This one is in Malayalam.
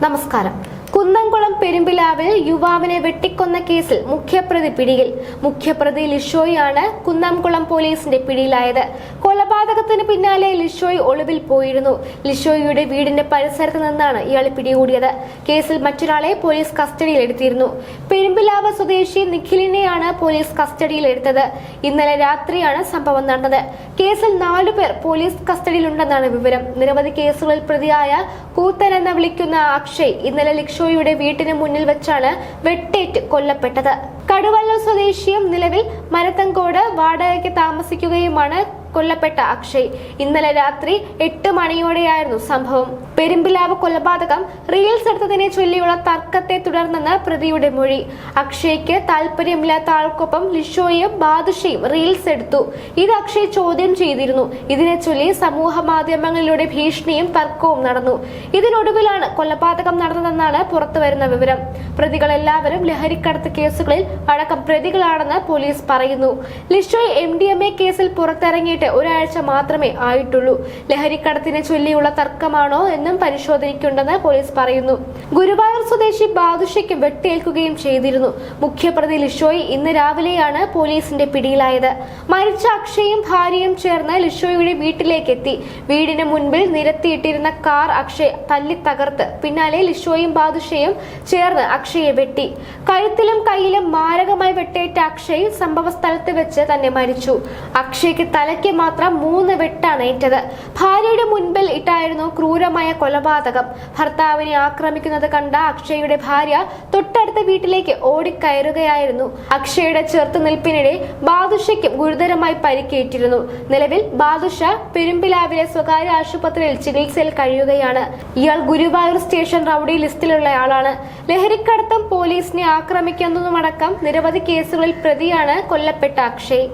നമസ്കാരം കുന്നംകുളം പെരുമ്പിലാവിൽ യുവാവിനെ വെട്ടിക്കൊന്ന കേസിൽ മുഖ്യപ്രതി പിടിയിൽ. മുഖ്യപ്രതി ലിഷോയാണ് കുന്നംകുളം പോലീസിന്റെ പിടിയിലായത്. കൊലപാതകത്തിന് പിന്നാലെ ലിഷോയ് ഒളിവിൽ പോയിരുന്നു. ലിഷോയുടെ വീടിന്റെ പരിസരത്ത് നിന്നാണ് ഇയാൾ പിടികൂടിയത്. കേസിൽ മറ്റൊരാളെ പോലീസ് കസ്റ്റഡിയിൽ എടുത്തിരുന്നു പെരുമ്പിലാവ് സ്വദേശി നിഖിലിനെയാണ് പോലീസ് കസ്റ്റഡിയിൽ എടുത്തത് ഇന്നലെ രാത്രിയാണ് സംഭവം നടന്നത്. കേസിൽ നാലുപേർ പോലീസ് കസ്റ്റഡിയിലുണ്ടെന്നാണ് വിവരം. നിരവധി കേസുകളിൽ പ്രതിയായ കൂത്തൻ എന്ന് വിളിക്കുന്ന അക്ഷയ് ഇന്നലെ ലിക്ഷോയുടെ വീട്ടിന് മുന്നിൽ വെച്ചാണ് വെട്ടേറ്റ് കൊല്ലപ്പെട്ടത്. കടുവല്ല സ്വദേശിയും നിലവിൽ മരത്തങ്കോട് വാടകയ്ക്ക് താമസിക്കുകയുമാണ് കൊല്ലപ്പെട്ട അക്ഷയ്. ഇന്നലെ രാത്രി എട്ട് മണിയോടെയായിരുന്നു സംഭവം. പെരുമ്പിലാവ് കൊലപാതകം റീൽസ് എടുത്തതിനെ ചൊല്ലിയുള്ള തർക്കത്തെ തുടർന്നെന്ന് പ്രതിയുടെ മൊഴി. അക്ഷയ്ക്ക് താല്പര്യമില്ലാത്ത ആൾക്കൊപ്പം ലിഷോയും ബാദുഷയും റീൽസ് എടുത്തു. ഇത് അക്ഷയ് ചോദ്യം ചെയ്തിരുന്നു. ഇതിനെ ചൊല്ലി സമൂഹ മാധ്യമങ്ങളിലൂടെ ഭീഷണിയും തർക്കവും നടന്നു. ഇതിനൊടുവിലാണ് കൊലപാതകം നടന്നതെന്നാണ് പുറത്തുവരുന്ന വിവരം. പ്രതികളെല്ലാവരും ലഹരിക്കടത്ത് കേസുകളിൽ അടക്കം പ്രതികളാണെന്ന് പോലീസ് പറയുന്നു. Lishoy M D M A കേസിൽ പുറത്തിറങ്ങിയിട്ട് ഒരാഴ്ച മാത്രമേ ആയിട്ടുള്ളൂ. ലഹരിക്കടത്തിനെ ചൊല്ലിയുള്ള തർക്കമാണോ എന്നും പരിശോധനയ്ക്കുണ്ടെന്ന് പോലീസ് പറയുന്നു. ഗുരുവായൂർ സ്വദേശി ബാദുഷയ്ക്ക് വെട്ടേൽക്കുകയും ചെയ്തിരുന്നു. മുഖ്യപ്രതി ലിഷോയ് ഇന്ന് രാവിലെയാണ് പോലീസിന്റെ പിടിയിലായത്. മരിച്ച അക്ഷയും ഭാര്യയും ചേർന്ന് ലിഷോയുടെ വീട്ടിലേക്ക് എത്തി വീടിന് മുൻപിൽ നിരത്തിയിട്ടിരുന്ന കാർ അക്ഷയ് തല്ലി തകർത്ത് പിന്നാലെ ലിഷോയും ബാദുഷയും ചേർന്ന് അക്ഷയെ വെട്ടി. കഴുത്തിലും കയ്യിലും മാരകമായി വെട്ടേറ്റ അക്ഷയ് സംഭവ സ്ഥലത്ത് വെച്ച് തന്നെ മരിച്ചു. അക്ഷയ്ക്ക് തലയ്ക്ക് മാത്രം മൂന്ന് വെട്ടാണ് ഏറ്റത്. ഭാര്യയുടെ മുൻപിൽ ഇട്ടായിരുന്നു ക്രൂരമായ കൊലപാതകം. ഭർത്താവിനെ ആക്രമിക്കുന്നത് കണ്ട അക്ഷയുടെ ഭാര്യ തൊട്ടടുത്ത വീട്ടിലേക്ക് ഓടിക്കയറുകയായിരുന്നു. അക്ഷയുടെ ചെറുത്തുനിൽപ്പിനിടെ ബാദുഷയ്ക്കും ഗുരുതരമായി പരിക്കേറ്റിരുന്നു. നിലവിൽ ബാദുഷ പെരുമ്പിലാവിലെ സ്വകാര്യ ആശുപത്രിയിൽ ചികിത്സയിൽ കഴിയുകയാണ്. ഇയാൾ ഗുരുവായൂർ സ്റ്റേഷൻ റൌഡി ലിസ്റ്റിലുള്ളയാളാണ് ലഹരിക്കടത്തം പോലീസിനെ ആക്രമിക്കുന്നതുമടക്കം നിരവധി കേസുകളിൽ പ്രതിയാണ് കൊല്ലപ്പെട്ട അക്ഷയ്.